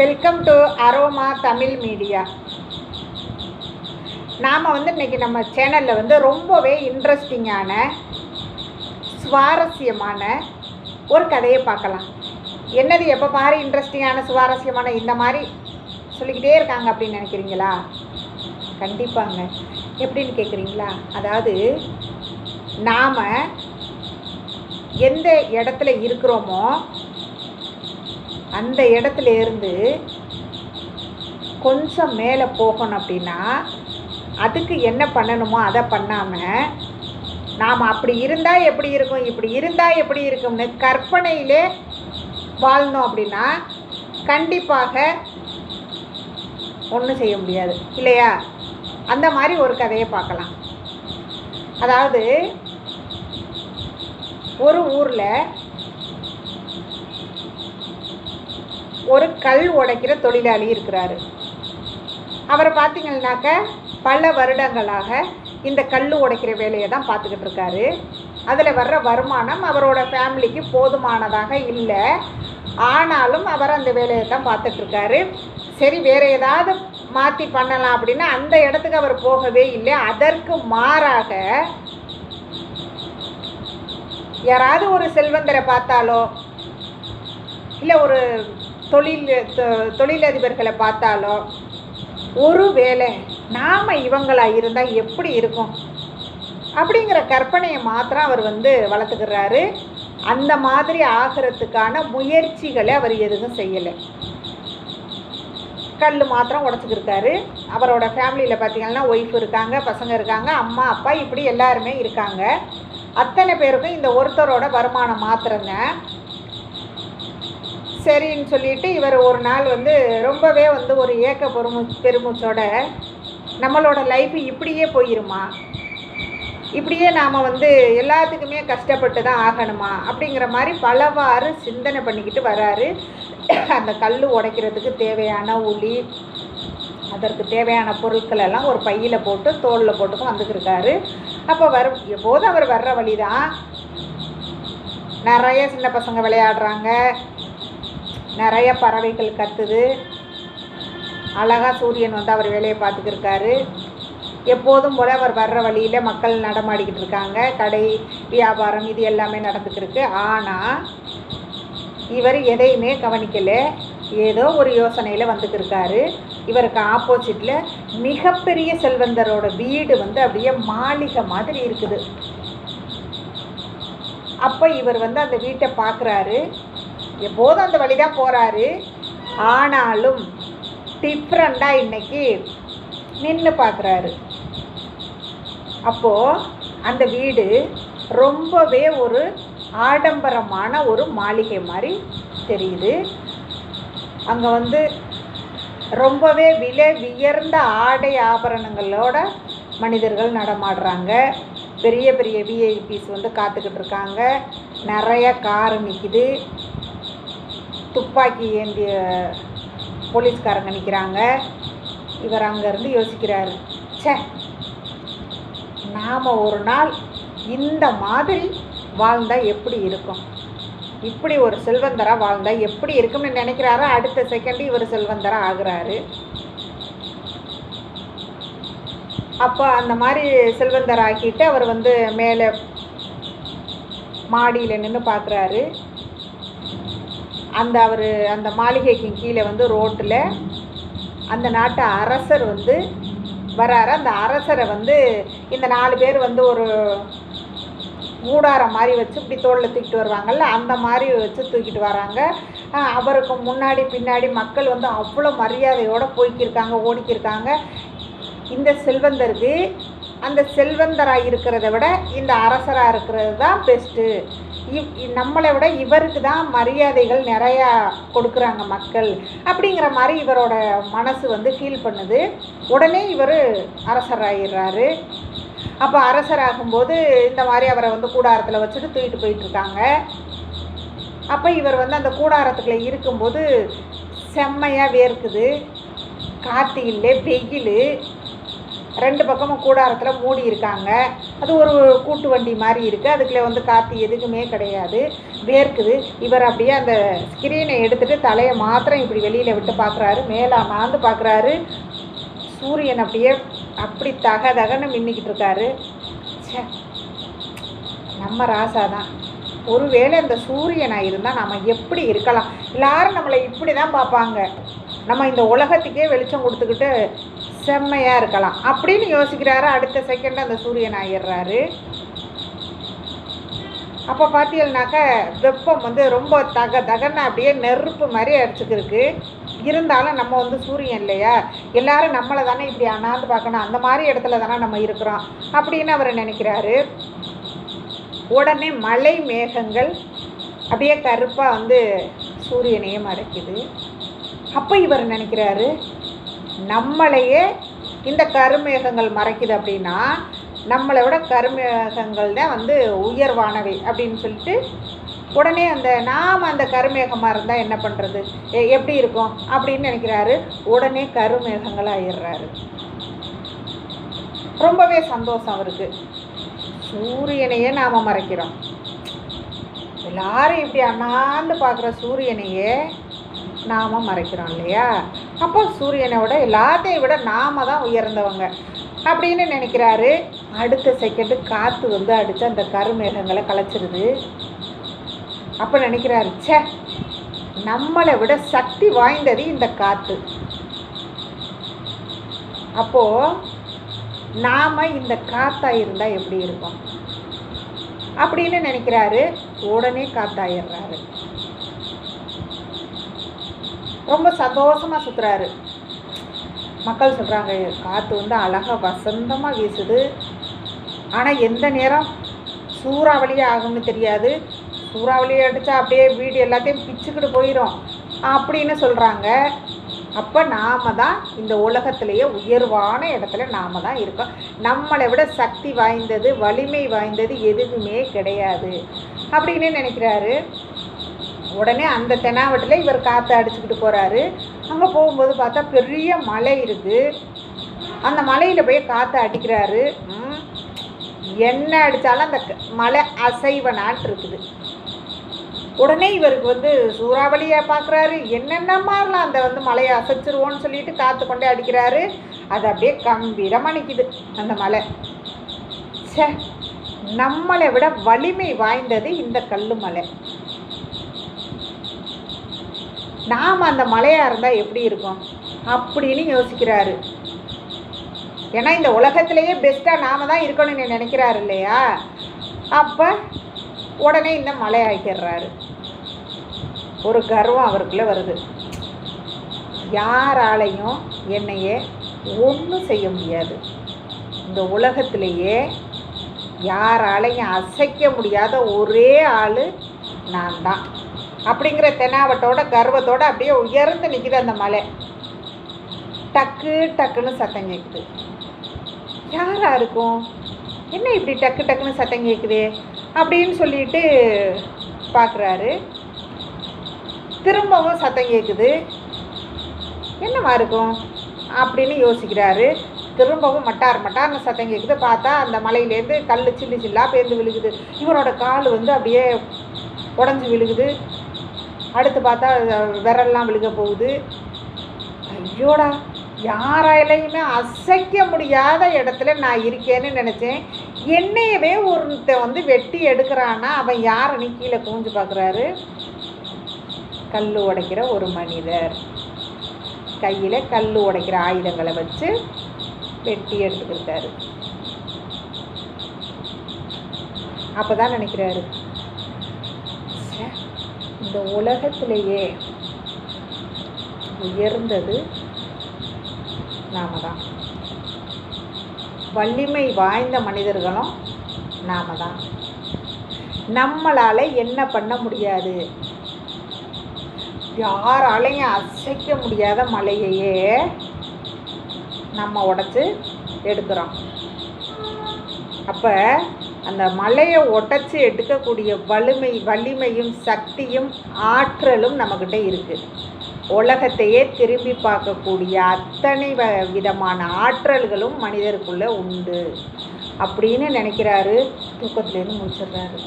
Welcome to Aroma Tamil media நாம் வந்து இன்றைக்கி நம்ம சேனலில் வந்து ரொம்பவே இன்ட்ரெஸ்டிங்கான சுவாரஸ்யமான ஒரு கதையை பார்க்கலாம். என்னது எப்போ பாரு இன்ட்ரெஸ்டிங்கான சுவாரஸ்யமான இந்த மாதிரி சொல்லிக்கிட்டே இருக்காங்க அப்படின்னு நினைக்கிறீங்களா? கண்டிப்பாங்க. எப்படின்னு கேட்குறீங்களா அதாவது நாம் எந்த இடத்துல இருக்கிறோமோ அந்த இடத்துல இருந்து கொஞ்சம் மேலே போகணும் அப்படின்னா அதுக்கு என்ன பண்ணணுமோ அதை பண்ணாமல் நாம் அப்படி இருந்தால் எப்படி இருக்கும் இப்படி இருந்தால் எப்படி இருக்கும்னு கற்பனையிலே வாழ்ந்தோம் அப்படின்னா கண்டிப்பாக ஒன்றும் செய்ய முடியாது. இல்லையா? அந்த மாதிரி ஒரு கதையை பார்க்கலாம். அதாவது ஒரு ஊரில் ஒரு கல் உடைக்கிற தொழிலாளி இருக்கிறாரு. அவரை பார்த்தீங்கன்னாக்க பல வருடங்களாக இந்த கல் உடைக்கிற வேலையை தான் பார்த்துக்கிட்டு இருக்காரு. அதில் வர்ற வருமானம் அவரோட ஃபேமிலிக்கு போதுமானதாக இல்லை. ஆனாலும் அவர் அந்த வேலையை தான் பார்த்துட்ருக்காரு சரி வேறு ஏதாவது மாற்றி பண்ணலாம் அப்படின்னா அந்த இடத்துக்கு அவர் போகவே இல்லை. அதற்கு மாறாக யாராவது ஒரு செல்வந்தரை பார்த்தாலோ இல்லை ஒரு தொழில் தொ- தொழிலதிபர்களை பார்த்தாலோ ஒரு வேளை நாம் இவங்களாக இருந்தால் எப்படி இருக்கும்? அப்படிங்கிற கற்பனையை மாத்திரம் அவர் வந்து வளர்த்துக்கிறாரு. அந்த மாதிரி ஆகிறதுக்கான முயற்சிகளை அவர் எதுவும் செய்யலை. கல் மாத்திரம் உடச்சிக்கிருக்காரு. அவரோட ஃபேமிலியில் பார்த்தீங்கன்னா ஒய்ஃப் இருக்காங்க பசங்க இருக்காங்க அம்மா அப்பா இப்படி எல்லாருமே இருக்காங்க. அத்தனை பேருக்கும் இந்த ஒருத்தரோட வருமானம் மாத்திரங்க சரின்னு சொல்லிட்டு இவர் ஒரு நாள் வந்து ரொம்பவே வந்து ஒரு ஏக்க பெருமூ பெருமூச்சோட நம்மளோட லைஃப் இப்படியே போயிருமா? இப்படியே நாம் வந்து எல்லாத்துக்குமே கஷ்டப்பட்டு தான் ஆகணுமா? அப்படிங்கிற மாதிரி பலவாறு சிந்தனை பண்ணிக்கிட்டு வராரு. அந்த கல் உடைக்கிறதுக்கு தேவையான உளி அதற்கு தேவையான பொருட்கள் எல்லாம் ஒரு பையில் போட்டு தோளில் போட்டுக்கும் வந்துக்கிருக்காரு அப்போ வரும் எப்போதும் அவர் வர்ற வழி தான் நிறைய சின்ன பசங்க விளையாடுறாங்க. நிறைய பறவைகள் கத்துது. அழகா சூரியன் வந்து அவர் வேலையை பார்த்துக்கிருக்காரு எப்போதும் போல் அவர் வர்ற வழியில் மக்கள் நடமாடிக்கிட்டு இருக்காங்க. கடை வியாபாரம் இது எல்லாமே நடந்துக்கிருக்கு ஆனால் இவர் எதையுமே கவனிக்கலை. ஏதோ ஒரு யோசனையில் வந்துக்கிருக்காரு இவருக்கு ஆப்போசிட்டில் மிகப்பெரிய செல்வந்தரோட வீடு வந்து அப்படியே மாளிகை மாதிரி இருக்குது. அப்போ இவர் வந்து அந்த வீட்டை பார்க்குறாரு. எப்போதும் அந்த வழி தான் போகிறாரு ஆனாலும் டிஃப்ரெண்ட்டாக இன்றைக்கி நின்று பார்க்குறாரு அப்போது அந்த வீடு ரொம்பவே ஒரு ஆடம்பரமான ஒரு மாளிகை மாதிரி தெரியுது. அங்கே வந்து ரொம்பவே விலை உயர்ந்த ஆடை ஆபரணங்களோட மனிதர்கள் நடமாடுறாங்க. பெரிய பெரிய விஐபிஸ் வந்து காத்துக்கிட்டு இருக்காங்க. நிறைய கார் நிற்கிது துப்பாக்கி ஏந்திய போலீஸ்காரங்க நிற்கிறாங்க இவர் அங்கேருந்து யோசிக்கிறாரு சே நாம் ஒரு நாள் இந்த மாதிரி வாழ்ந்தால் எப்படி இருக்கும்? இப்படி ஒரு செல்வந்தராக வாழ்ந்தால் எப்படி இருக்கும்னு நினைக்கிறாரோ? அடுத்த செகண்ட் இவர் செல்வந்தராக ஆகுறாரு. அப்போ அந்த மாதிரி செல்வந்தர் ஆக்கிட்டு அவர் வந்து மேலே மாடியில் நின்று பார்க்குறாரு. அந்த அவர் அந்த மாளிகைக்கு கீழே வந்து ரோட்டில் அந்த நாட்டு அரசர் வந்து வராரு. அந்த அரசரை வந்து இந்த நாலு பேர் வந்து ஒரு மூடாரம் மாதிரி வச்சு இப்படி தோளில் தூக்கிட்டு வருவாங்கல்ல அந்த மாதிரி வச்சு தூக்கிட்டு வராங்க. அவருக்கு முன்னாடி பின்னாடி மக்கள் வந்து அவ்வளோ மரியாதையோடு போய்க்கிருக்காங்க ஓடிக்கிருக்காங்க. இந்த செல்வந்தருக்கு அந்த செல்வந்தராக இருக்கிறத விட இந்த அரசராக இருக்கிறது தான் பெஸ்ட்டு நம்மளை விட இவருக்கு தான் மரியாதைகள் நிறையா கொடுக்குறாங்க மக்கள். அப்படிங்கிற மாதிரி இவரோட மனசு வந்து ஃபீல் பண்ணுது. உடனே இவர் அரசராகிடுறாரு அப்போ அரசராகும்போது இந்த மாதிரி அவரை வந்து கூடாரத்தில் வச்சுட்டு தூக்கிட்டு போயிட்டுருக்காங்க. அப்போ இவர் வந்து அந்த கூடாரத்துக்குள்ளே இருக்கும்போது செம்மையாக வேர்க்குது. காற்று இல்லை வெயில். ரெண்டு பக்கமும் கூடாரத்தில் மூடி இருக்காங்க. அது ஒரு கூட்டு வண்டி மாதிரி இருக்குது அதுக்குள்ளே வந்து காற்று எதுக்குமே கிடையாது. வேர்க்குது. இவர் அப்படியே அந்த ஸ்க்ரீனை எடுத்துகிட்டு தலையை மாத்திரம் இப்படி வெளியில் விட்டு பார்க்குறாரு மேலே மாந்து பார்க்குறாரு சூரியன் அப்படியே அப்படி தக தகன்னு மின்னிக்கிட்டு இருக்காரு. ச்சே. நம்ம ராசா தான் ஒருவேளை இந்த சூரியனாக இருந்தால் நம்ம எப்படி இருக்கலாம்? எல்லாரும் நம்மளை இப்படி தான் பார்ப்பாங்க. நம்ம இந்த உலகத்துக்கே வெளிச்சம் கொடுத்துக்கிட்டு செம்மையாக இருக்கலாம். அப்படின்னு யோசிக்கிறாரு. அடுத்த செகண்ட் அந்த சூரியன் ஆயிடுறாரு. அப்போ பார்த்தீங்கன்னாக்க வெப்பம் வந்து ரொம்ப தக தகன்னு அப்படியே நெருப்பு மாதிரி அடிச்சுக்கிருக்கு. இருந்தாலும் நம்ம வந்து சூரியன் இல்லையா? எல்லாரும் நம்மளை தானே இப்படி அண்ணாந்து பார்க்கணும். அந்த மாதிரி இடத்துல தானே நம்ம இருக்கிறோம். அப்படின்னு அவர் நினைக்கிறாரு. உடனே மலை மேகங்கள் அப்படியே கருப்பாக வந்து சூரியனையே மறைக்குது. அப்போ இவர் நினைக்கிறாரு நம்மளையே இந்த கருமேகங்கள் மறைக்குது அப்படின்னா நம்மளை விட கருமேகங்கள் தான் வந்து உயர்வானவை அப்படின்னு சொல்லிட்டு உடனே அந்த நாம் அந்த கருமேகமாக இருந்தால் என்ன பண்ணுறது எப்படி இருக்கும்? அப்படின்னு நினைக்கிறாரு. உடனே கருமேகங்கள் ஆயிடுறாரு. ரொம்பவே சந்தோஷம் அவருக்கு. சூரியனையே நாம் மறைக்கிறோம். எல்லாரும் இப்படி அண்ணாந்து பார்க்குற சூரியனையே நாம் மறைக்கிறோம் இல்லையா? அப்போ சூரியனை விட எல்லாத்தையும் விட நாம தான் உயர்ந்தவங்க அப்படின்னு நினைக்கிறாரு. அடுத்த செகண்டு காற்று வந்து அடித்து அந்த கருமேகங்களை கலைச்சிருது. அப்போ நினைக்கிறாரு ச்சே நம்மளை விட சக்தி வாய்ந்தது இந்த காற்று அப்போது நாம் இந்த காற்றாக இருந்தால் எப்படி இருக்கும்? அப்படின்னு நினைக்கிறாரு. உடனே காத்தாயிடுறாரு. ரொம்ப சந்தோஷமாக சுற்றுறாரு மக்கள் சொல்கிறாங்க காற்று வந்து அழகாக வசந்தமாக வீசுது. ஆனால் எந்த நேரம் சூறாவளியே ஆகும்னு தெரியாது. சூறாவளி அடித்தா அப்படியே வீடு எல்லாத்தையும் பிச்சுக்கிட்டு போயிடும் அப்படின்னு சொல்கிறாங்க அப்போ நாம் தான் இந்த உலகத்திலேயே உயர்வான இடத்துல நாம தான் இருக்கோம். நம்மளை விட சக்தி வாய்ந்தது வலிமை வாய்ந்தது எதுவுமே கிடையாது அப்படின்னு நினைக்கிறாரு. உடனே அந்த தெனாவட்டில் இவர் காற்று அடிச்சுக்கிட்டு போகிறாரு அங்கே போகும்போது பார்த்தா பெரிய மலை இருக்குது அந்த மலையில் போய் காற்று அடிக்கிறாரு. என்ன அடித்தாலும் அந்த க- மலை அசைவனாட்டு இருக்குது. உடனே இவருக்கு வந்து சூறாவளியை பார்க்குறாரு. என்னென்ன மாதிரிலாம் அந்த வந்து மலையை அசைச்சிருவோன்னு சொல்லிட்டு காற்று கொண்டே அடிக்கிறாரு. அது அப்படியே கம்பீரமாக நிற்கிது அந்த மலை. ச்சே நம்மளை விட வலிமை வாய்ந்தது இந்த கல்லு மலை. நாம் அந்த மலையாக இருந்தால் எப்படி இருக்கும்? அப்படின்னு யோசிக்கிறாரு. ஏன்னா இந்த உலகத்திலேயே பெஸ்ட்டாக நாம் தான் இருக்கணும்னு நினைக்கிறாரு இல்லையா? அப்போ உடனே இந்த மலை ஒரு கர்வம் அவருக்குள்ளே வருது. யாராலையும் என்னையே ஒன்றும் செய்ய முடியாது. இந்த உலகத்திலேயே யாராலையும் அசைக்க முடியாத ஒரே ஆள் நான் தான் அப்படிங்கிற தெனாவட்டோட கர்வத்தோட அப்படியே உயர்ந்து நிற்கிது அந்த மலை. டக்கு டக்குன்னு சத்தம் கேட்குது யாராக இருக்கும்? என்ன இப்படி டக்கு டக்குன்னு சத்தம் கேட்குது அப்படின்னு சொல்லிட்டு பார்க்குறாரு திரும்பவும் சத்தம் கேட்குது என்னவா இருக்கும்? அப்படின்னு யோசிக்கிறாரு. திரும்பவும் மட்டார் மட்டார்னு சத்தம் கேட்குது பார்த்தா அந்த மலையிலேருந்து கல் சில்லு சில்லாக பேர்ந்து விழுகுது. இவரோட கால் வந்து அப்படியே உடஞ்சி விழுகுது. அடுத்து பார்த்தா விரல்லாம் விழுக போகுது. ஐயோடா யாராலையுமே அசைக்க முடியாத இடத்துல நான் இருக்கேன்னு நினச்சேன். என்னையவே ஒருத்த வந்து வெட்டி எடுக்கிறான்னா அவன் யாருன்னு கீழே கூஞ்சு பார்க்குறாரு கல் உடைக்கிற ஒரு மனிதர். கையில் கல் உடைக்கிற ஆயுதங்களை வச்சு வெட்டி எடுத்துக்கிட்டாரு. அப்போ தான் நினைக்கிறாரு இந்த உலகத்திலேயே உயர்ந்தது நாம தான் வலிமை வாய்ந்த மனிதர்களும் நாம தான் நம்மளால் என்ன பண்ண முடியாது? யாராலையும் அசைக்க முடியாத மலையையே நம்ம உடச்சி எடுக்கிறோம். அப்போ அந்த மலையை ஒட்டச்சி எடுக்கக்கூடிய வலிமை வலிமையும் சக்தியும் ஆற்றலும் நம்மக்கிட்ட இருக்குது உலகத்தையே திரும்பி பார்க்கக்கூடிய அத்தனை வ விதமான ஆற்றல்களும் மனிதருக்குள்ளே உண்டு. அப்படின்னு நினைக்கிறாரு. தூக்கத்துலேருந்து முடிச்சிடுறாரு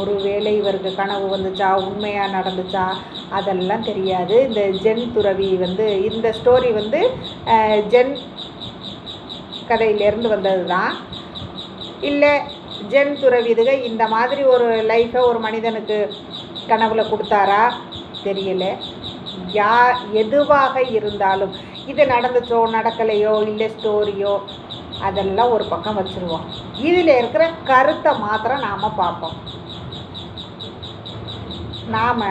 ஒருவேளை இவருக்கு கனவு வந்துச்சா? உண்மையாக நடந்துச்சா? அதெல்லாம் தெரியாது. இந்த ஜென் துறவி வந்து இந்த ஸ்டோரி வந்து ஜென் கதையிலேருந்து வந்தது தான் இல்லை ஜென் துறவிதுக இந்த மாதிரி ஒரு லைஃப்பை ஒரு மனிதனுக்கு கனவுல கொடுத்தாரா? தெரியல. யா எதுவாக இருந்தாலும் இது நடந்துச்சோ நடக்கலையோ இல்லை ஸ்டோரியோ அதெல்லாம் ஒரு பக்கம் வச்சுருவோம். இதில் இருக்கிற கருத்தை மாத்திரம் நாம் பார்ப்போம். நாம்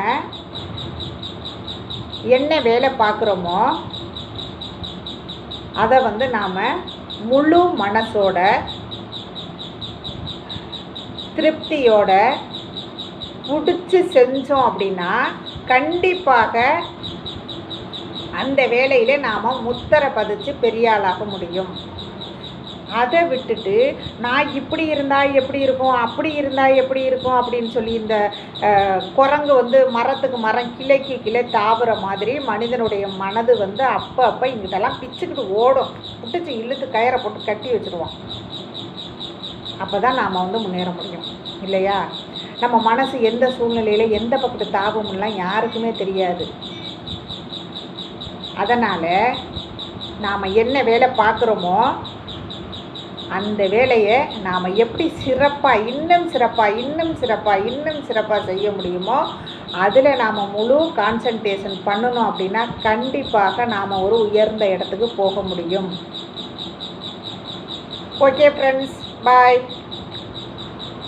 என்ன வேலை பார்க்குறோமோ அதை வந்து நாம் முழு மனசோட திருப்தியோட பிடிச்சி செஞ்சோம் அப்படின்னா கண்டிப்பாக அந்த வேலையில் நாம் முத்தரை பதிச்சு பெரியாளாக முடியும். அதை விட்டுட்டு நான் இப்படி இருந்தால் எப்படி இருக்கும் அப்படி இருந்தால் எப்படி இருக்கும் அப்படின்னு சொல்லி இந்த குரங்கு வந்து மரத்துக்கு மரம் கிளைக்கு கிளை தாவுற மாதிரி மனிதனுடைய மனது வந்து அப்போ அப்போ இங்கிட்டெல்லாம் பிச்சுக்கிட்டு ஓடும். பிடிச்சி இழுத்து கயிறை போட்டு கட்டி வச்சுருவான். அப்போ தான் நாம் வந்து முன்னேற முடியும். இல்லையா? நம்ம மனசு எந்த சூழ்நிலையில் எந்த பக்கத்து தாபம்லாம் யாருக்குமே தெரியாது. அதனால் நாம் என்ன வேலை பார்க்குறோமோ அந்த வேலையை நாம் எப்படி சிறப்பாக இன்னும் சிறப்பாக இன்னும் சிறப்பாக இன்னும் சிறப்பாக செய்ய முடியுமோ அதில் நாம் முழு கான்சன்ட்ரேஷன் பண்ணணும் அப்படின்னா கண்டிப்பாக நாம் ஒரு உயர்ந்த இடத்துக்கு போக முடியும். Okay friends bye